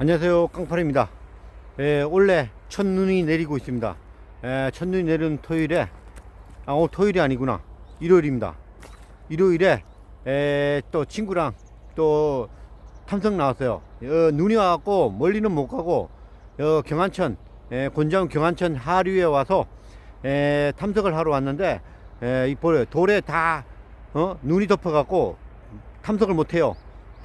안녕하세요. 깡파입니다. 예, 원래 첫눈이 내리고 있습니다. 예, 첫눈이 내리는 토요일에 아 오늘 토요일이 아니구나. 일요일입니다. 일요일에 예, 또 친구랑 또 탐석 나왔어요. 어, 눈이 와갖고 멀리는 못 가고 어, 경안천 예, 곤장 경안천 하류에 와서 예, 탐석을 하러 왔는데 예, 이 볼에 돌에 다 어, 눈이 덮어갖고 탐석을 못해요.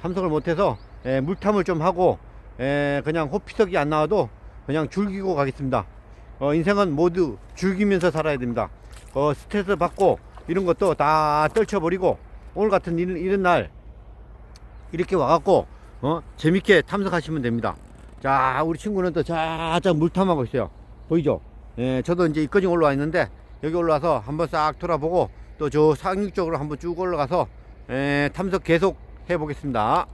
탐석을 못해서 예, 물탐을 좀 하고 에, 그냥 호피석이 안 나와도 그냥 즐기고 가겠습니다. 어, 인생은 모두 즐기면서 살아야 됩니다. 어, 스트레스 받고 이런 것도 다 떨쳐버리고 오늘 같은 이런, 이런 날 이렇게 와갖고 어, 재밌게 탐색하시면 됩니다. 자, 우리 친구는 또 자자 물탐하고 있어요. 보이죠? 예, 저도 이제 이까지 올라와 있는데 여기 올라와서 한번 싹 돌아보고 또 저 상륙 쪽으로 한번 쭉 올라가서 에, 탐색 계속 해보겠습니다.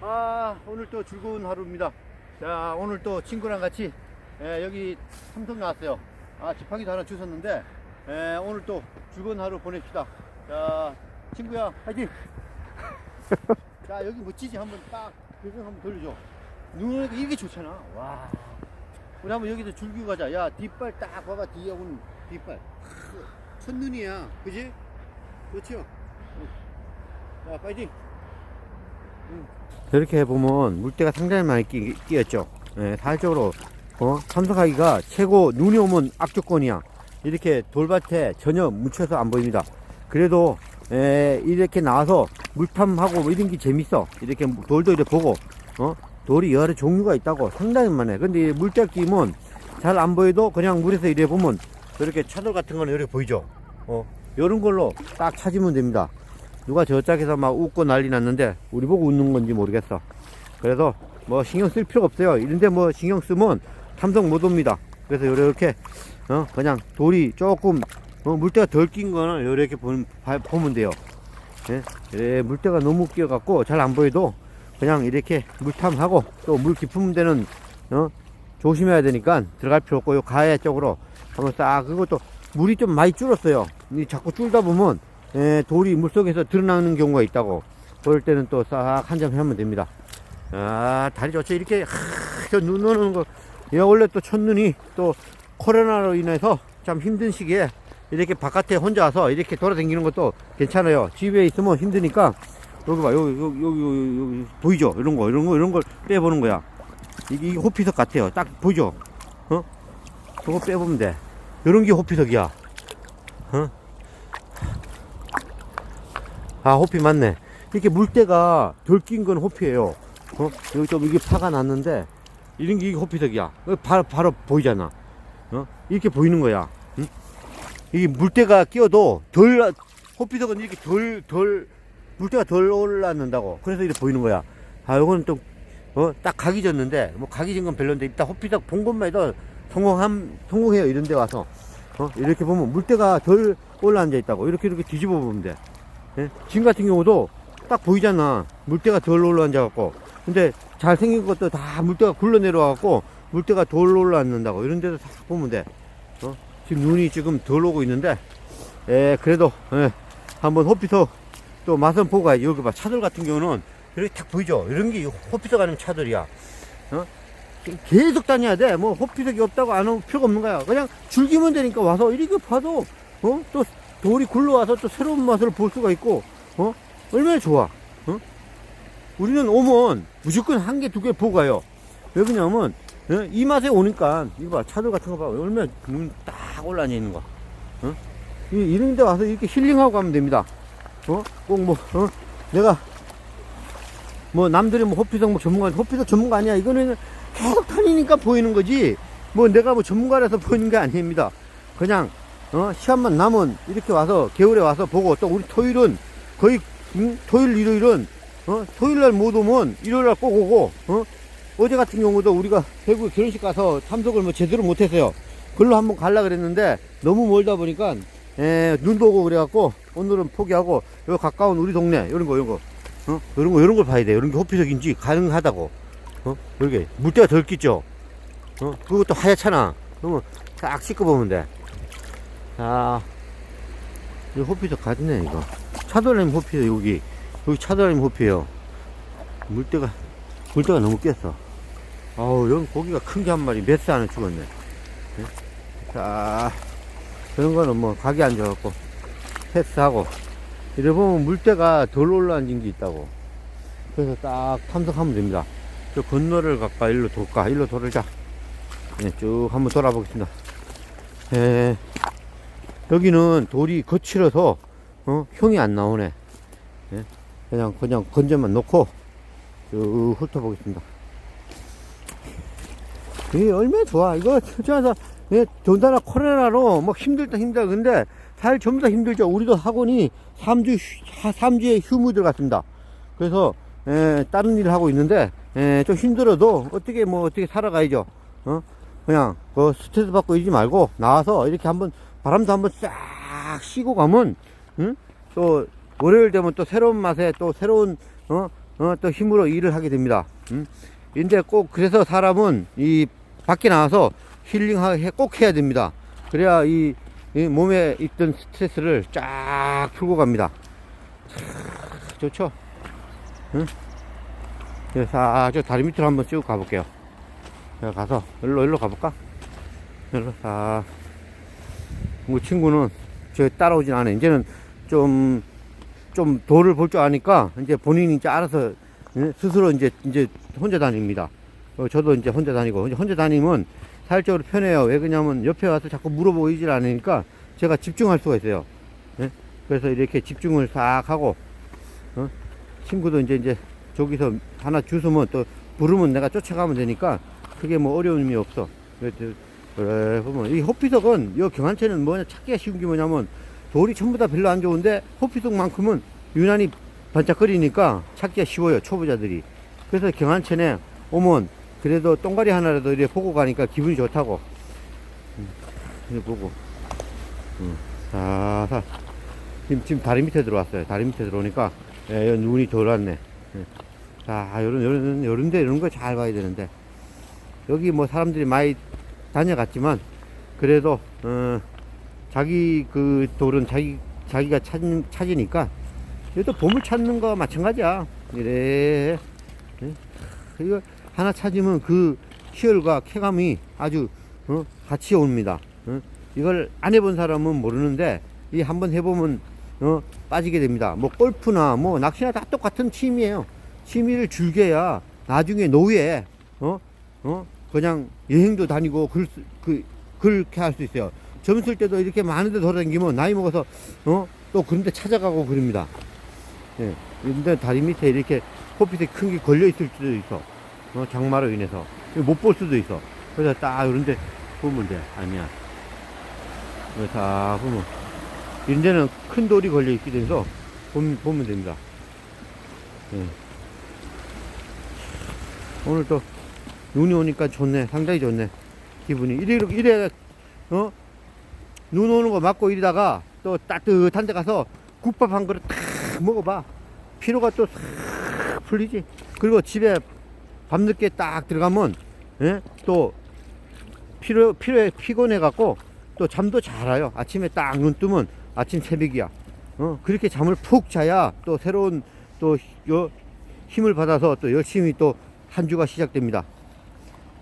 아, 오늘 또 즐거운 하루입니다. 자 오늘 또 친구랑 같이 에, 여기 삼성 나왔어요. 아 지팡이도 하나 주셨는데 에, 오늘 또 즐거운 하루 보냅시다. 자 친구야 화이팅. 자 여기 멋지지 한번 딱 표정 한번 돌려줘. 눈 오니까 이게 좋잖아. 와. 우리 한번 여기서 즐기고 가자. 야 뒷발 딱 봐봐 뒤에 오는 뒷발. 첫눈이야, 그지? 그렇죠. 자 파이팅. 이렇게 보면 물때가 상당히 많이 끼, 끼었죠. 예, 사실적으로 어, 참석하기가 최고 눈이 오면 악조건이야. 이렇게 돌밭에 전혀 묻혀서 안 보입니다. 그래도 에, 이렇게 나와서 물탐하고 뭐 이런 게 재밌어. 이렇게 돌도 이렇게 보고 어? 돌이 여러 종류가 있다고 상당히 많아요. 근데 물때 끼면 잘 안 보여도 그냥 물에서 이래 보면 이렇게 차돌 같은 거는 이렇게 보이죠. 어, 이런 걸로 딱 찾으면 됩니다. 누가 저짝에서 막 웃고 난리 났는데 우리 보고 웃는 건지 모르겠어. 그래서 뭐 신경 쓸 필요가 없어요. 이런데 뭐 신경 쓰면 탐성 못 옵니다. 그래서 이렇게 어 그냥 돌이 조금 어, 물때가 덜 낀 거는 이렇게 보면, 돼요. 예? 예, 물때가 너무 끼어 갖고 잘 안 보여도 그냥 이렇게 물탐하고 또 물 깊은 데는 어 조심해야 되니까 들어갈 필요 없고 요 가해 쪽으로 한번 싹 그것도 물이 좀 많이 줄었어요. 이 자꾸 줄다 보면 에, 돌이 물속에서 드러나는 경우가 있다고. 그럴 때는 또 싹 한점 하면 됩니다. 아, 다리 좋죠. 이렇게, 하, 저눈 오는 거. 야, 원래 또 첫눈이 또 코로나로 인해서 참 힘든 시기에 이렇게 바깥에 혼자 와서 이렇게 돌아다니는 것도 괜찮아요. 집에 있으면 힘드니까 여기 봐. 여기, 여기, 여기, 여기, 여기 보이죠? 이런 거, 이런 거, 이런 걸 빼보는 거야. 이게, 이게 호피석 같아요. 딱 보이죠? 어? 저거 빼보면 돼. 이런 게 호피석이야. 어? 아, 호피 맞네. 이렇게 물때가 덜 낀 건 호피예요. 어? 여기 좀 이게 파가 났는데, 이런 게 이게 호피석이야. 어, 바로, 바로 보이잖아. 어? 이렇게 보이는 거야. 응? 이게 물때가 끼어도 덜, 호피석은 이렇게 덜, 덜, 물때가 덜 올랐는다고. 그래서 이렇게 보이는 거야. 아, 요거는 또, 어, 딱 각이 졌는데, 뭐 각이 진 건 별론데, 일단 호피석 본 것만 해도 성공함, 성공해요. 이런 데 와서. 어? 이렇게 보면 물때가 덜 올라앉아 있다고. 이렇게 이렇게 뒤집어 보면 돼. 예? 지금 같은 경우도 딱 보이잖아. 물때가 덜 올라앉아갖고. 근데 잘생긴 것도 다 물때가 굴러 내려와갖고, 물때가 덜 올라앉는다고. 이런 데도 다 보면 돼. 어? 지금 눈이 지금 덜 오고 있는데, 예, 그래도, 예, 한번 호피석 또 맛은 보고 가야지. 여기 봐. 차들 같은 경우는 이렇게 딱 보이죠? 이런 게 호피석 아니면 차들이야. 어? 계속 다녀야 돼. 뭐 호피석이 없다고 안 올 필요가 없는 거야. 그냥 즐기면 되니까 와서 이렇게 봐도, 어? 또 돌이 굴러와서 또 새로운 맛을 볼 수가 있고, 어? 얼마나 좋아. 어? 우리는 오면 무조건 한 개, 두 개 보고 가요. 왜 그러냐면, 어? 이 맛에 오니까, 이거 봐, 차들 같은 거 봐. 얼마나 눈딱 올라앉아 있는 거. 어? 이, 이런 데 와서 이렇게 힐링하고 가면 됩니다. 어? 꼭 뭐, 어? 내가, 뭐, 남들이 뭐, 호피석 뭐 전문가, 호피석 전문가 아니야. 이거는 계속 다니니까 보이는 거지. 뭐, 내가 뭐 전문가라서 보이는 게 아닙니다. 그냥, 어, 시간만 남은 이렇게 와서 겨울에 와서 보고 또 우리 토요일은 거의 음, 토요일 일요일은 어, 토요일 날 못 오면 일요일 날 꼭 오고 어? 어제 같은 경우도 우리가 대구 결혼식 가서 참석을 뭐 제대로 못 했어요. 글로 한번 갈라 그랬는데 너무 멀다 보니까 에, 눈도 오고 그래갖고 오늘은 포기하고 여기 가까운 우리 동네 이런 거 이런 거 어? 이런 거 이런 걸 봐야 돼. 이런 게 호피석인지 가능하다고. 어? 이렇게 물때가 덜 끼죠. 어? 그것도 하얗잖아. 그러면 딱 씻고 보면 돼. 자, 이 호피석 같네, 이거. 차돌림 호피요, 여기. 여기 차돌림 호피요. 물때가, 물때가 너무 깼어. 아우, 여기 고기가 큰 게 한 마리 메스 안에 죽었네. 예? 자, 그런 거는 뭐, 가게 앉아갖고, 패스하고, 이래 보면 물때가 덜 올라앉은 게 있다고. 그래서 딱 탐색하면 됩니다. 저 건너를 갈까, 일로 돌까, 일로 돌자. 네, 쭉 한번 돌아보겠습니다. 예, 여기는 돌이 거칠어서, 어, 형이 안 나오네. 예, 그냥, 그냥 건져만 놓고, 쭉 훑어보겠습니다. 이게 얼마나 좋아. 이거, 진짜, 예, 더군다나 코로나로 뭐 힘들다 힘들다. 근데, 사실 전부 다 힘들죠. 우리도 학원이 3주, 3주에 휴무 들어갔습니다. 그래서, 예, 다른 일을 하고 있는데, 예, 좀 힘들어도 어떻게 뭐 어떻게 살아가야죠. 어? 그냥, 그 스트레스 받고 이러지 말고, 나와서 이렇게 한번, 바람도 한번 싹 쉬고 가면, 응? 또, 월요일 되면 또 새로운 맛에 또 새로운, 어, 어, 또 힘으로 일을 하게 됩니다. 응? 근데 꼭 그래서 사람은 이 밖에 나와서 힐링하게 꼭 해야 됩니다. 그래야 이, 이 몸에 있던 스트레스를 쫙 풀고 갑니다. 참, 좋죠? 응? 그래서 아, 저 다리 밑으로 한번 쭉 가볼게요. 제가 가서 일로 일로 가볼까? 일로 아, 우리 친구는 저 따라오진 않아요. 이제는 좀, 좀 도를 볼 줄 아니까 이제 본인이 이제 알아서 예? 스스로 이제 이제 혼자 다닙니다. 어, 저도 이제 혼자 다니고 혼자 다니면 사회적으로 편해요. 왜 그러냐면 옆에 와서 자꾸 물어보고 이질 않으니까 제가 집중할 수가 있어요. 예? 그래서 이렇게 집중을 싹 하고 어? 친구도 이제 이제 저기서 하나 주우면 또 부르면 내가 쫓아가면 되니까 크게 뭐 어려움이 없어. 그래, 보면 이 호피석은 이 경한체는 뭐냐 찾기가 쉬운 게 뭐냐면 돌이 전부 다 별로 안 좋은데 호피석만큼은 유난히 반짝거리니까 찾기가 쉬워요 초보자들이. 그래서 경한체에 오면 그래도 똥가리 하나라도 이렇게 보고 가니까 기분이 좋다고. 음, 이렇게 보고. 음, 자, 지금, 지금 다리 밑에 들어왔어요. 다리 밑에 들어오니까 예, 눈이 돌았네. 예. 자, 요런, 요런, 요런데 이런 거 잘 봐야 되는데. 여기 뭐 사람들이 많이 다녀갔지만, 그래도, 어, 자기 그 돌은 자기, 자기가 찾, 찾으니까, 이것도 보물 찾는 거 마찬가지야. 이래. 예? 이거 하나 찾으면 그 희열과 쾌감이 아주, 어, 같이 옵니다. 어? 이걸 안 해본 사람은 모르는데, 이 한번 해보면, 어, 빠지게 됩니다. 뭐 골프나 뭐 낚시나 다 똑같은 취미예요. 취미를 즐겨야 나중에 노후에 어? 어? 그냥 여행도 다니고 글, 수- 그, 그렇게 할 수 있어요. 젊을 때도 이렇게 많은 데 돌아다니면 나이 먹어서 어? 또 그런 데 찾아가고 그럽니다. 예. 근데 다리 밑에 이렇게 호피색 큰게 걸려 있을 수도 있어. 어? 장마로 인해서. 못 볼 수도 있어. 그래서 딱 이런 데 보면 돼. 아니야. 딱 보면. 이런 데는 큰 돌이 걸려 있게 돼서 보면, 보면 됩니다. 예. 오늘 또 눈이 오니까 좋네. 상당히 좋네. 기분이. 이래, 이래, 어? 눈 오는 거 맞고 이러다가 또 따뜻한 데 가서 국밥 한 그릇 탁 먹어봐. 피로가 또 싹 풀리지. 그리고 집에 밤늦게 딱 들어가면, 예? 또 피로, 피로에 피곤해 갖고 또 잠도 잘 와요. 아침에 딱 눈 뜨면 아침 새벽이야. 어, 그렇게 잠을 푹 자야 또 새로운 또 요, 힘을 받아서 또 열심히 또 한 주가 시작됩니다.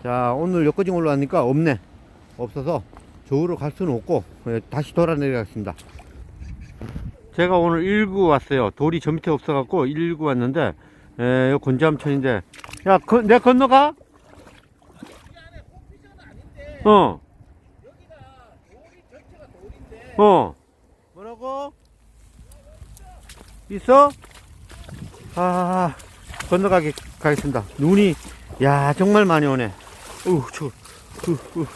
자, 오늘 여기까지 올라왔으니까 없네. 없어서 저으로 갈 수는 없고 예, 다시 돌아 내려가겠습니다. 제가 오늘 1구 왔어요. 돌이 저 밑에 없어 갖고 1구 왔는데 에, 요 곤잠천인데 야, 거, 내가 건너가? 어. 어. 뭐라고? 있어? 아, 건너가게 가겠습니다. 눈이, 야, 정말 많이 오네. 우, 저, 우, 우.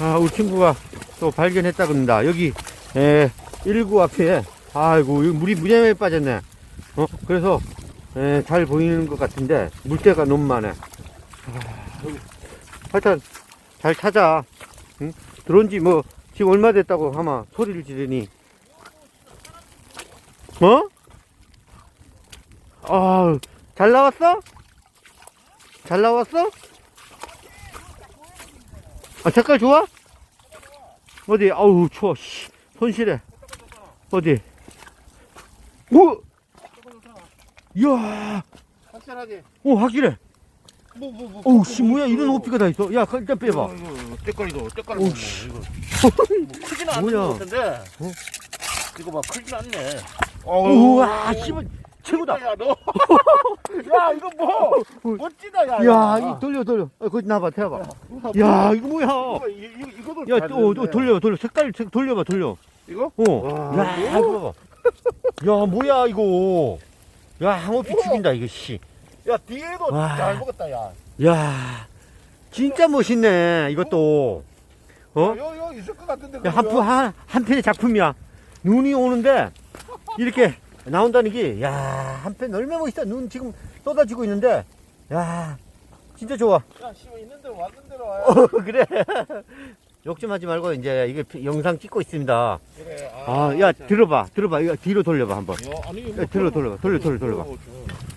아, 우리 친구가 또 발견했다 그럽니다. 여기, 에, 1구 앞에, 아이고, 여기 물이 무지하게 빠졌네. 어, 그래서, 에, 잘 보이는 것 같은데, 물때가 너무 많아. 아. 하여튼, 잘 찾아. 응? 들어온 지 뭐, 지금 얼마 됐다고 아마 소리를 지르니. 어? 아, 잘 나왔어? 잘 나왔어? 아, 색깔 좋아? 어디? 아우, 추워. 씨. 손실해. 어디? 오! 이야! 확실하게. 오 확실해 뭐, 뭐, 뭐. 어우 씨 뭐야 이런 호피가 다 있어 야 일단 빼봐 이거, 이거, 이거, 때깔이도, 때깔이 오, 뭐, 씨. 이거. 뭐 크진 않은 뭐야? 것 같은데. 어? 이거 봐, 크진 않네. 우와 씨발 최고다 야, 너. 야, 이거 뭐. 멋지다, 야. 야 이 돌려 돌려 어, 거기 나봐 대봐 야 이거 뭐야 이거, 이- 이거, 이거도. 야잘또 되는데. 돌려 돌려 색깔 색 돌려봐 돌려 이거? 어. 와, 야, 이거? 이거 봐봐. 야, 뭐야, 이거. 야, 항어피. 죽인다, 이거, 씨. 야, 뒤에도 와. 잘 먹었다, 야. 야, 진짜 멋있네, 이것도. 어? 여, 여, 있을 것 같은데. 야, 한, 편- 한, 한 편의 작품이야. 눈이 오는데, 이렇게 나온다는 게, 야, 한편 얼마나 멋있어. 눈 지금 쏟아지고 있는데, 야, 진짜 좋아. 야, 씨발, 있는 대로 왔는 대로 와요. 어, 그래. 욕심하지 말고, 이제, 이게 피- 영상 찍고 있습니다. 그래. 아, 야, 자. 들어봐. 들어봐. 이거 뒤로 돌려봐, 한번. 야, 아니, 야, 들어, 돌려봐. 돌려, 돌려, 돌려봐. 어,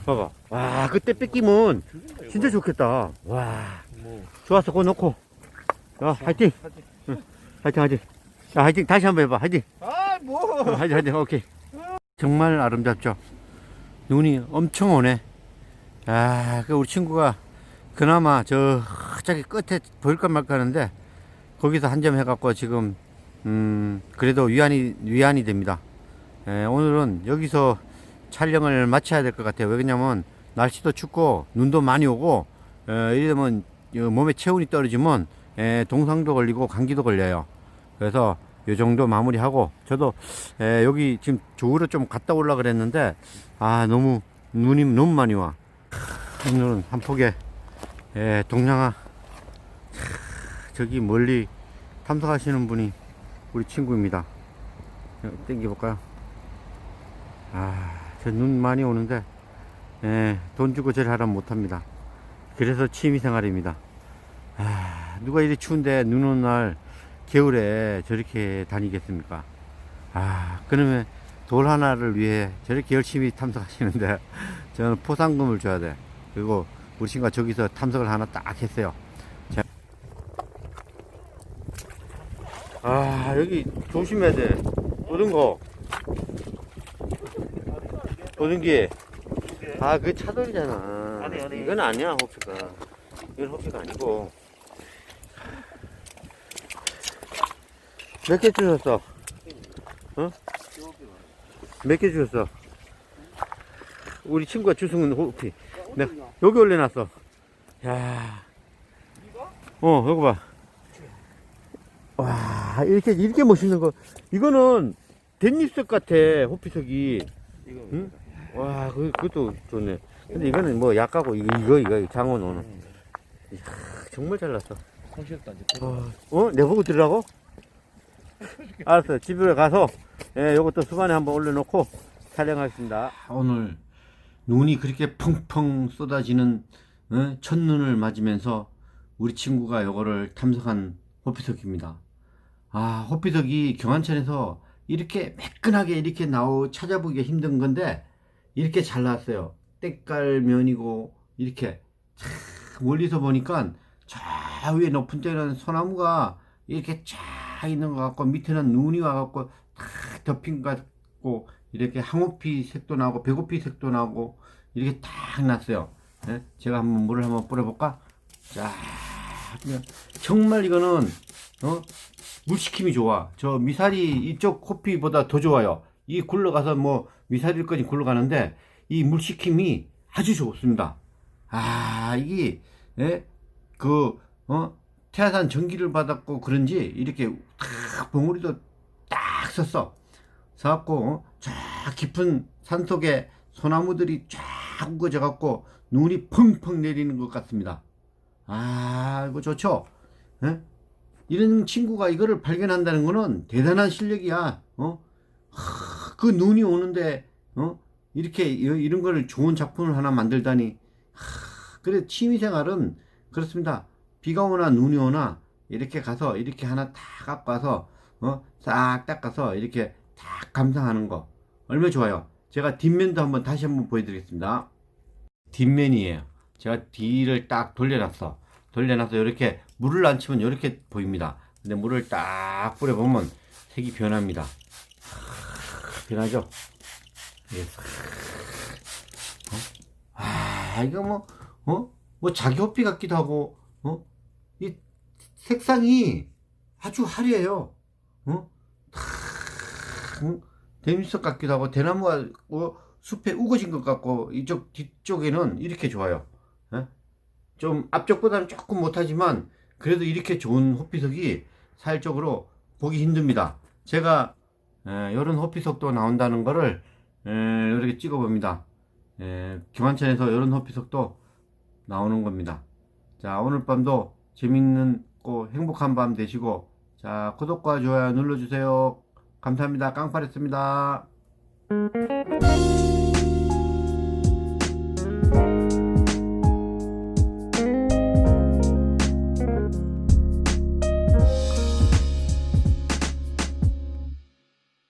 봐봐. 와, 그때 뺏기면 죽인다, 이거. 진짜 좋겠다. 와, 뭐. 좋았어. 그거 놓고. 야, 화이팅. 화이팅, 화이팅. 야, 화이팅. 다시 한번 해봐. 화이팅. 아, 뭐. 어, 화이팅, 화이팅. 오케이. 정말 아름답죠. 눈이 엄청 오네. 아, 그 우리 친구가 그나마 저 저기 끝에 보일까 말까 하는데 거기서 한 점 해갖고 지금 음 그래도 위안이 위안이 됩니다. 에, 오늘은 여기서 촬영을 마쳐야 될 것 같아요. 왜냐면 날씨도 춥고 눈도 많이 오고 에, 이러면 이 몸에 체온이 떨어지면 에, 동상도 걸리고 감기도 걸려요. 그래서 요 정도 마무리하고 저도 에, 여기 지금 조으로 좀 갔다 올라 그랬는데 아 너무 눈이 너무 많이 와. 오늘은 한 폭에 에, 동양아 저기 멀리 탐색하시는 분이 우리 친구입니다. 땡겨 볼까요? 아, 저 눈 많이 오는데 에, 돈 주고 저리 하라면 못합니다. 그래서 취미 생활입니다. 아, 누가 이리 추운데 눈 오는 날 겨울에 저렇게 다니겠습니까? 아, 그러면 돌 하나를 위해 저렇게 열심히 탐색하시는데 저는 포상금을 줘야 돼. 그리고 우리 친구가 저기서 탐색을 하나 딱 했어요. 자. 아, 여기 조심해야 돼. 보는 거. 보는 게. 아, 그 차돌이잖아. 이건 아니야, 호피가. 이건 호피가 아니고. 몇 개 주셨어? 어? 몇 개 주셨어? 우리 친구가 주승은 호피. 네, 여기 올려놨어. 야. 어, 여기 봐. 와, 이렇게, 이렇게 멋있는 거. 이거는 댄잎석 같아, 호피석이. 응? 와, 그, 그것도 좋네. 근데 이거는 뭐 약하고, 이거, 이거, 이거, 장원호는. 이야, 정말 잘났어. 어, 어? 내 보고 들으라고? 알았어. 집에 가서, 예, 요것도 수반에 한번 올려놓고 촬영하겠습니다. 오늘 눈이 그렇게 펑펑 쏟아지는 어? 첫눈을 맞으면서 우리 친구가 요거를 탐색한 호피석입니다. 아, 호피석이 경안천에서 이렇게 매끈하게 이렇게 나오 찾아보기가 힘든 건데 이렇게 잘 나왔어요. 때깔면이고 이렇게 참 멀리서 보니까 저 위에 높은 데는 소나무가 이렇게 쫙 있는 것 같고 밑에는 눈이 와갖고 다 덮인 것 같고 이렇게 항호피 색도 나고 배고피 색도 나고 이렇게 딱 났어요. 예? 제가 한번 물을 한번 뿌려볼까? 자, 정말 이거는 어? 물시킴이 좋아. 저 미사리 이쪽 코피보다 더 좋아요. 이 굴러가서 뭐 미사리까지 굴러가는데 이 물시킴이 아주 좋습니다. 아, 이게 예? 그 어? 태아산 전기를 받았고 그런지 이렇게 탁 봉우리도 딱 섰어. 서갖고 어? 쫙 깊은 산 속에 소나무들이 쫙 우거져 갖고 눈이 펑펑 내리는 것 같습니다. 아, 이거 좋죠? 예? 이런 친구가 이거를 발견한다는 거는 대단한 실력이야. 어? 하, 그 눈이 오는데 어? 이렇게 이- 이런 거를 좋은 작품을 하나 만들다니. 하, 그래 취미 생활은 그렇습니다. 비가 오나 눈이 오나 이렇게 가서 이렇게 하나 다 와서 어? 싹 닦아서 이렇게 다 감상하는 거 얼마나 좋아요. 제가 뒷면도 한번 다시 한번 보여드리겠습니다. 뒷면이에요. 제가 뒤를 딱 돌려놨어. 돌려놔서 이렇게 물을 안 치면 이렇게 보입니다. 근데 물을 딱 뿌려보면 색이 변합니다. 하, 변하죠? 이게 싹, 어? 아, 야, 이거 뭐, 어? 뭐 자기 호피 같기도 하고, 어? 이 색상이 아주 화려해요. 어? 탁, 응? 대미석 같기도 하고, 대나무가 어, 숲에 우거진 것 같고, 이쪽 뒤쪽에는 이렇게 좋아요. 예? 좀 앞쪽보다는 조금 못하지만, 그래도 이렇게 좋은 호피석이 사일적으로 보기 힘듭니다. 제가 에, 이런 호피석도 나온다는 거를 에, 이렇게 찍어봅니다. 에, 김한천에서 이런 호피석도 나오는 겁니다. 자 오늘 밤도 재밌는 고 행복한 밤 되시고 자 구독과 좋아요 눌러주세요. 감사합니다. 깡파랬습니다.